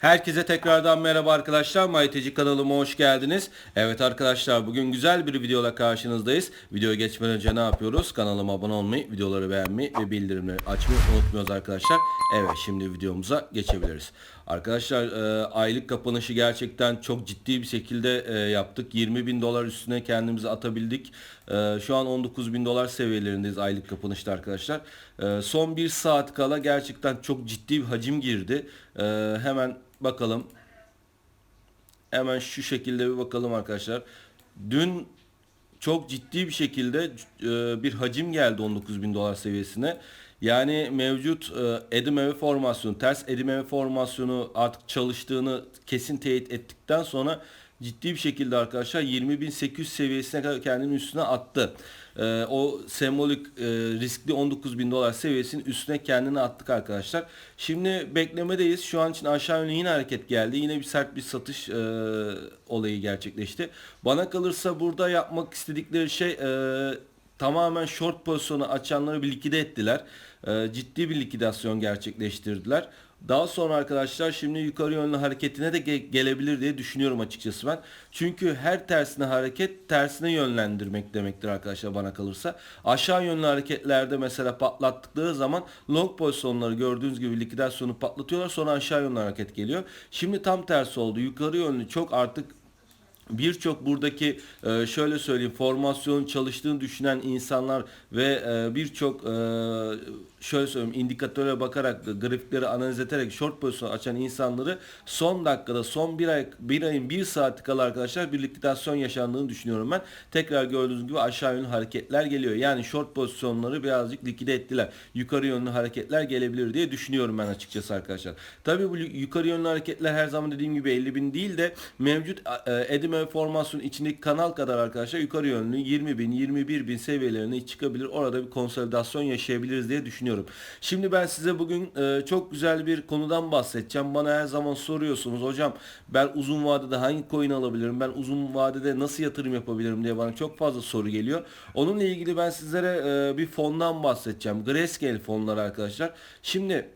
Herkese tekrardan merhaba arkadaşlar. Mayteci kanalıma hoş geldiniz. Evet arkadaşlar bugün güzel bir videola karşınızdayız. Videoya geçmeden önce ne yapıyoruz? Kanalıma abone olmayı, videoları beğenmeyi ve bildirimleri açmayı unutmuyoruz arkadaşlar. Evet şimdi videomuza geçebiliriz. Arkadaşlar e, aylık kapanışı gerçekten çok ciddi bir şekilde e, yaptık. 20 bin dolar üstüne kendimizi atabildik. E, şu an 19 bin dolar seviyelerindeyiz aylık kapanışta arkadaşlar. E, son bir saat kala gerçekten çok ciddi bir hacim girdi. E, hemen bakalım. Hemen şu şekilde bir bakalım arkadaşlar. Dün çok ciddi bir şekilde e, bir hacim geldi 19 bin dolar seviyesine. Yani mevcut e, edim formasyonu, ters edim formasyonu artık çalıştığını kesin teyit ettikten sonra ciddi bir şekilde arkadaşlar 20.800 seviyesine kadar kendini üstüne attı. E, o sembolik e, riskli 19.000 dolar seviyesinin üstüne kendini attık arkadaşlar. Şimdi beklemedeyiz. Şu an için aşağı yönlü yine hareket geldi. Yine bir sert bir satış e, olayı gerçekleşti. Bana kalırsa burada yapmak istedikleri şey e, tamamen short pozisyonu açanları bir likide ettiler. E, ciddi bir likidasyon gerçekleştirdiler. Daha sonra arkadaşlar şimdi yukarı yönlü hareketine de ge- gelebilir diye düşünüyorum açıkçası ben. Çünkü her tersine hareket tersine yönlendirmek demektir arkadaşlar bana kalırsa. Aşağı yönlü hareketlerde mesela patlattıkları zaman long pozisyonları gördüğünüz gibi likidasyonu patlatıyorlar sonra aşağı yönlü hareket geliyor. Şimdi tam tersi oldu. Yukarı yönlü çok artık birçok buradaki e, şöyle söyleyeyim formasyonun çalıştığını düşünen insanlar ve e, birçok e, şöyle söyleyeyim indikatöre bakarak grafikleri analiz ederek short pozisyon açan insanları son dakikada son bir ay bir ayın bir saati kala arkadaşlar bir likidasyon yaşandığını düşünüyorum ben. Tekrar gördüğünüz gibi aşağı yönlü hareketler geliyor. Yani short pozisyonları birazcık likide ettiler. Yukarı yönlü hareketler gelebilir diye düşünüyorum ben açıkçası arkadaşlar. Tabii bu yukarı yönlü hareketler her zaman dediğim gibi 50 bin değil de mevcut e, Edime formasyon içindeki kanal kadar arkadaşlar yukarı yönlü 20 bin 21 bin seviyelerine çıkabilir. Orada bir konsolidasyon yaşayabiliriz diye düşünüyorum. Şimdi ben size bugün e, çok güzel bir konudan bahsedeceğim. Bana her zaman soruyorsunuz hocam ben uzun vadede hangi coin alabilirim? Ben uzun vadede nasıl yatırım yapabilirim diye bana çok fazla soru geliyor. Onunla ilgili ben sizlere e, bir fondan bahsedeceğim. Grayscale fonları arkadaşlar. Şimdi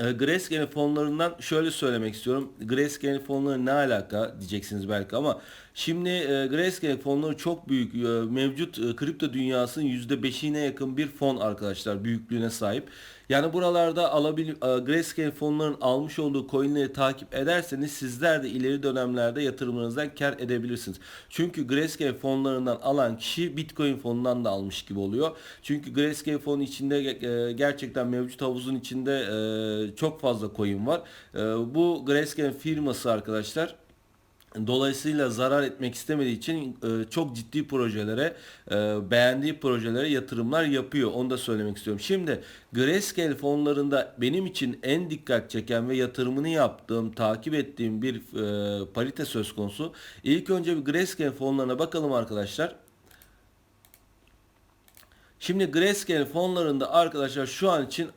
Grayscale fonlarından şöyle söylemek istiyorum. Grayscale fonları ne alaka diyeceksiniz belki ama şimdi e, Grayscale fonları çok büyük. E, mevcut e, kripto dünyasının %5'ine yakın bir fon arkadaşlar büyüklüğüne sahip. Yani buralarda alabil e, Grayscale fonların almış olduğu coinleri takip ederseniz sizler de ileri dönemlerde yatırımlarınızdan kar edebilirsiniz. Çünkü Grayscale fonlarından alan kişi Bitcoin fonundan da almış gibi oluyor. Çünkü Grayscale fonu içinde e, gerçekten mevcut havuzun içinde e, çok fazla coin var. E, bu Grayscale firması arkadaşlar Dolayısıyla zarar etmek istemediği için e, çok ciddi projelere, e, beğendiği projelere yatırımlar yapıyor. Onu da söylemek istiyorum. Şimdi Grayscale fonlarında benim için en dikkat çeken ve yatırımını yaptığım, takip ettiğim bir e, parite söz konusu. İlk önce bir Grayscale fonlarına bakalım arkadaşlar. Şimdi Grayscale fonlarında arkadaşlar şu an için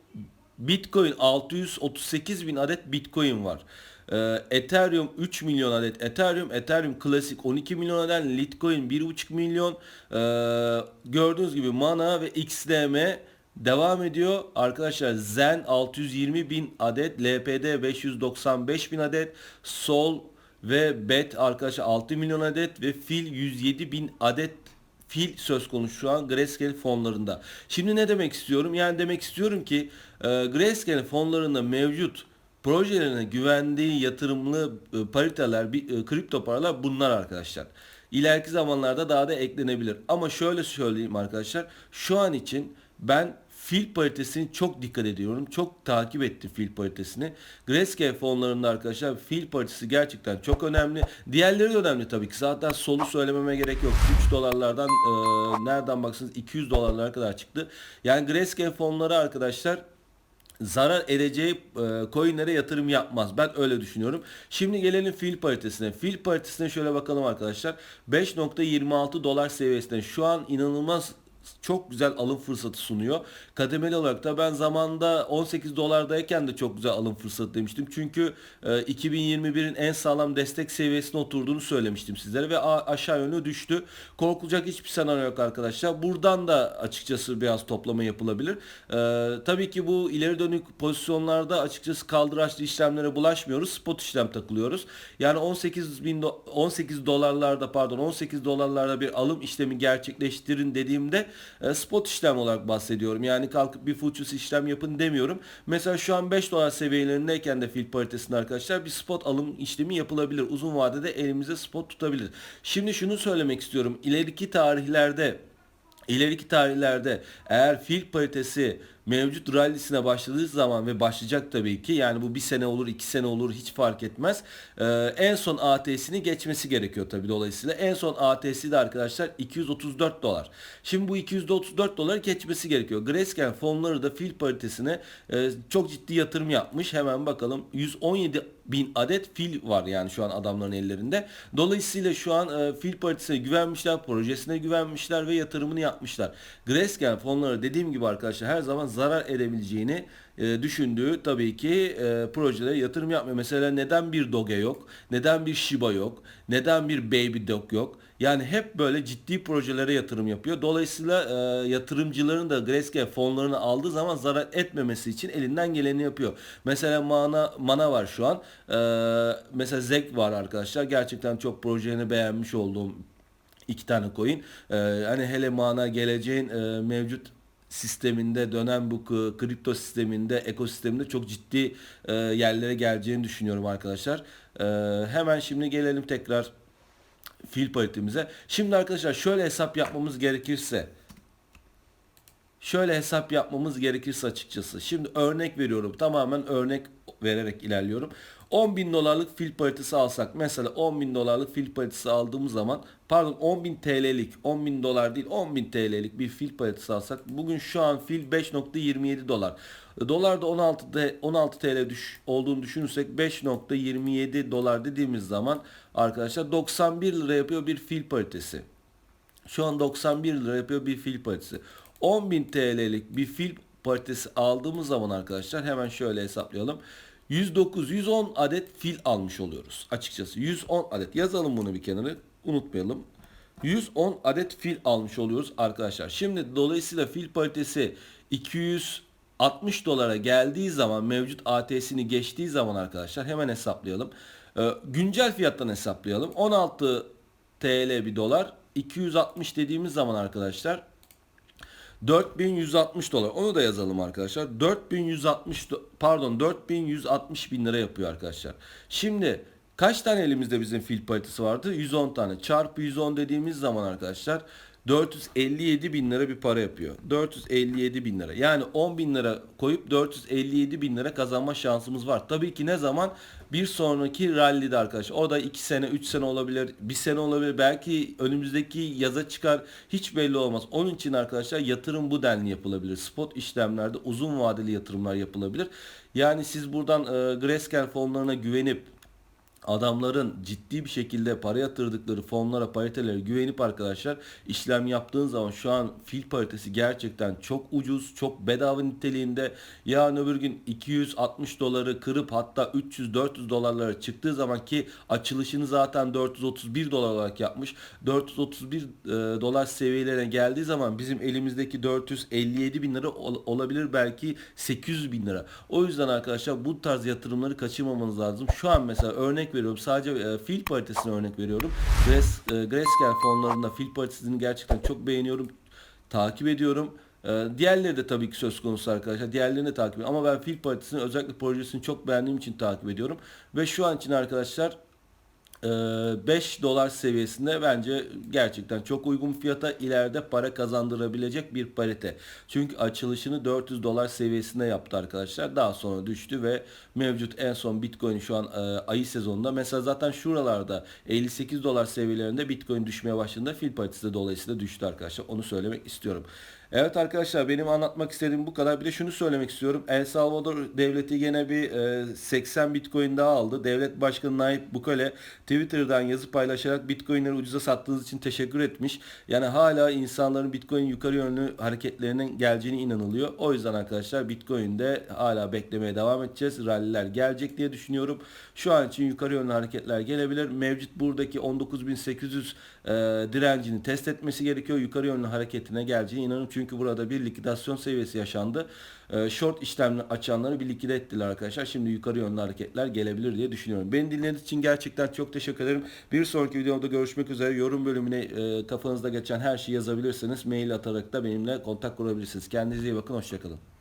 Bitcoin 638 bin adet Bitcoin var. Ee, Ethereum 3 milyon adet Ethereum, Ethereum Classic 12 milyon adet, Litecoin 1,5 milyon. Ee, gördüğünüz gibi Mana ve XDM devam ediyor. Arkadaşlar Zen 620 bin adet, LPD 595 bin adet, Sol ve Bet arkadaşlar 6 milyon adet ve Fil 107 bin adet fil söz konusu şu an Grayscale fonlarında. Şimdi ne demek istiyorum? Yani demek istiyorum ki e, Grayscale fonlarında mevcut projelerine güvendiği yatırımlı e, pariteler, e, kripto paralar bunlar arkadaşlar. İleriki zamanlarda daha da eklenebilir. Ama şöyle söyleyeyim arkadaşlar. Şu an için ben fil paritesini çok dikkat ediyorum. Çok takip ettim fil paritesini. Grayscale fonlarında arkadaşlar fil paritesi gerçekten çok önemli. Diğerleri de önemli tabii ki. Zaten solu söylememe gerek yok. 3 dolarlardan e, nereden baksanız 200 dolarlara kadar çıktı. Yani Grayscale fonları arkadaşlar zarar edeceği e, coinlere yatırım yapmaz. Ben öyle düşünüyorum. Şimdi gelelim fil paritesine. Fil paritesine şöyle bakalım arkadaşlar. 5.26 dolar seviyesinde şu an inanılmaz çok güzel alım fırsatı sunuyor. Kademeli olarak da ben zamanda 18 dolardayken de çok güzel alım fırsatı demiştim. Çünkü e, 2021'in en sağlam destek seviyesine oturduğunu söylemiştim sizlere ve aşağı yönlü düştü. Korkulacak hiçbir senaryo yok arkadaşlar. Buradan da açıkçası biraz toplama yapılabilir. E, tabii ki bu ileri dönük pozisyonlarda açıkçası kaldıraçlı işlemlere bulaşmıyoruz. Spot işlem takılıyoruz. Yani 18 bin do- 18 dolarlarda pardon 18 dolarlarda bir alım işlemi gerçekleştirin dediğimde e, spot işlem olarak bahsediyorum. Yani kalkıp bir futures işlem yapın demiyorum. Mesela şu an 5 dolar seviyelerindeyken de fil paritesinde arkadaşlar bir spot alım işlemi yapılabilir. Uzun vadede elimizde spot tutabilir. Şimdi şunu söylemek istiyorum. İleriki tarihlerde İleriki tarihlerde eğer fil paritesi mevcut rallisine başladığı zaman ve başlayacak tabii ki yani bu bir sene olur iki sene olur hiç fark etmez. Ee, en son ATS'ini geçmesi gerekiyor tabii dolayısıyla. En son ATS'i de arkadaşlar 234 dolar. Şimdi bu 234 doları geçmesi gerekiyor. Grayscale fonları da fil paritesine e, çok ciddi yatırım yapmış. Hemen bakalım 117 bin adet fil var yani şu an adamların ellerinde. Dolayısıyla şu an e, fil paritesine güvenmişler, projesine güvenmişler ve yatırımını yapmışlar. Grayscale fonları dediğim gibi arkadaşlar her zaman zarar edebileceğini e, düşündüğü tabii ki e, projelere yatırım yapmıyor. Mesela neden bir Doge yok? Neden bir Shiba yok? Neden bir Baby Dog yok? Yani hep böyle ciddi projelere yatırım yapıyor. Dolayısıyla e, yatırımcıların da Grayscale fonlarını aldığı zaman zarar etmemesi için elinden geleni yapıyor. Mesela Mana Mana var şu an. E, mesela Zek var arkadaşlar. Gerçekten çok projelerini beğenmiş olduğum iki tane coin. E, hani hele Mana geleceğin e, mevcut sisteminde dönen bu kripto sisteminde ekosisteminde çok ciddi e, yerlere geleceğini düşünüyorum arkadaşlar. E, hemen şimdi gelelim tekrar fil paritemize. Şimdi arkadaşlar şöyle hesap yapmamız gerekirse şöyle hesap yapmamız gerekirse açıkçası. Şimdi örnek veriyorum. Tamamen örnek vererek ilerliyorum. 10 bin dolarlık fil paritesi alsak mesela 10 bin dolarlık fil paritesi aldığımız zaman pardon 10 bin TL'lik 10 bin dolar değil 10 bin TL'lik bir fil paritesi alsak bugün şu an fil 5.27 dolar. Dolar da 16, de- 16 TL düş, olduğunu düşünürsek 5.27 dolar dediğimiz zaman arkadaşlar 91 lira yapıyor bir fil paritesi. Şu an 91 lira yapıyor bir fil paritesi. 10.000 TL'lik bir fil paritesi aldığımız zaman arkadaşlar hemen şöyle hesaplayalım. 109 110 adet fil almış oluyoruz açıkçası. 110 adet yazalım bunu bir kenara unutmayalım. 110 adet fil almış oluyoruz arkadaşlar. Şimdi dolayısıyla fil paritesi 260 dolara geldiği zaman mevcut ATS'ini geçtiği zaman arkadaşlar hemen hesaplayalım. Ee, güncel fiyattan hesaplayalım. 16 TL bir dolar 260 dediğimiz zaman arkadaşlar 4160 dolar. Onu da yazalım arkadaşlar. 4160 do- pardon 4160 bin lira yapıyor arkadaşlar. Şimdi kaç tane elimizde bizim fil paritesi vardı? 110 tane. Çarpı 110 dediğimiz zaman arkadaşlar 457 bin lira bir para yapıyor. 457 bin lira. Yani 10 bin lira koyup 457 bin lira kazanma şansımız var. Tabii ki ne zaman? Bir sonraki rallide arkadaşlar. O da 2 sene, 3 sene olabilir, 1 sene olabilir. Belki önümüzdeki yaza çıkar. Hiç belli olmaz. Onun için arkadaşlar yatırım bu denli yapılabilir. Spot işlemlerde uzun vadeli yatırımlar yapılabilir. Yani siz buradan e, Grayscale fonlarına güvenip adamların ciddi bir şekilde para yatırdıkları fonlara, paritelere güvenip arkadaşlar işlem yaptığın zaman şu an fil paritesi gerçekten çok ucuz, çok bedava niteliğinde. Yarın öbür gün 260 doları kırıp hatta 300-400 dolarlara çıktığı zaman ki açılışını zaten 431 dolar olarak yapmış. 431 e, dolar seviyelerine geldiği zaman bizim elimizdeki 457 bin lira ol- olabilir belki 800 bin lira. O yüzden arkadaşlar bu tarz yatırımları kaçırmamanız lazım. Şu an mesela örnek veriyorum sadece e, fil paritesine örnek veriyorum. Grace, e, Grayscale fonlarında fil paritesini gerçekten çok beğeniyorum. Takip ediyorum. E, diğerleri de tabii ki söz konusu arkadaşlar. Diğerlerini de takip ediyorum. Ama ben fil paritesini özellikle projesini çok beğendiğim için takip ediyorum. Ve şu an için arkadaşlar 5 dolar seviyesinde bence gerçekten çok uygun fiyata ileride para kazandırabilecek bir parite. Çünkü açılışını 400 dolar seviyesinde yaptı arkadaşlar. Daha sonra düştü ve mevcut en son Bitcoin şu an e, ayı sezonunda mesela zaten şuralarda 58 dolar seviyelerinde Bitcoin düşmeye başladığında fil paritesi de dolayısıyla düştü arkadaşlar. Onu söylemek istiyorum. Evet arkadaşlar benim anlatmak istediğim bu kadar. Bir de şunu söylemek istiyorum. El Salvador devleti gene bir e, 80 Bitcoin daha aldı. Devlet Başkanı Nayib Bukele Twitter'dan yazı paylaşarak Bitcoin'leri ucuza sattığınız için teşekkür etmiş. Yani hala insanların Bitcoin yukarı yönlü hareketlerinin geleceğine inanılıyor. O yüzden arkadaşlar Bitcoin'de hala beklemeye devam edeceğiz. Ralliler gelecek diye düşünüyorum. Şu an için yukarı yönlü hareketler gelebilir. Mevcut buradaki 19.800 e, direncini test etmesi gerekiyor. Yukarı yönlü hareketine geleceğine inanıyorum. Çünkü burada bir likidasyon seviyesi yaşandı. E, short işlemle açanları bir likide ettiler arkadaşlar. Şimdi yukarı yönlü hareketler gelebilir diye düşünüyorum. Beni dinlediğiniz için gerçekten çok teşekkür ederim. Bir sonraki videomda görüşmek üzere. Yorum bölümüne e, kafanızda geçen her şeyi yazabilirsiniz. Mail atarak da benimle kontak kurabilirsiniz. Kendinize iyi bakın. Hoşçakalın.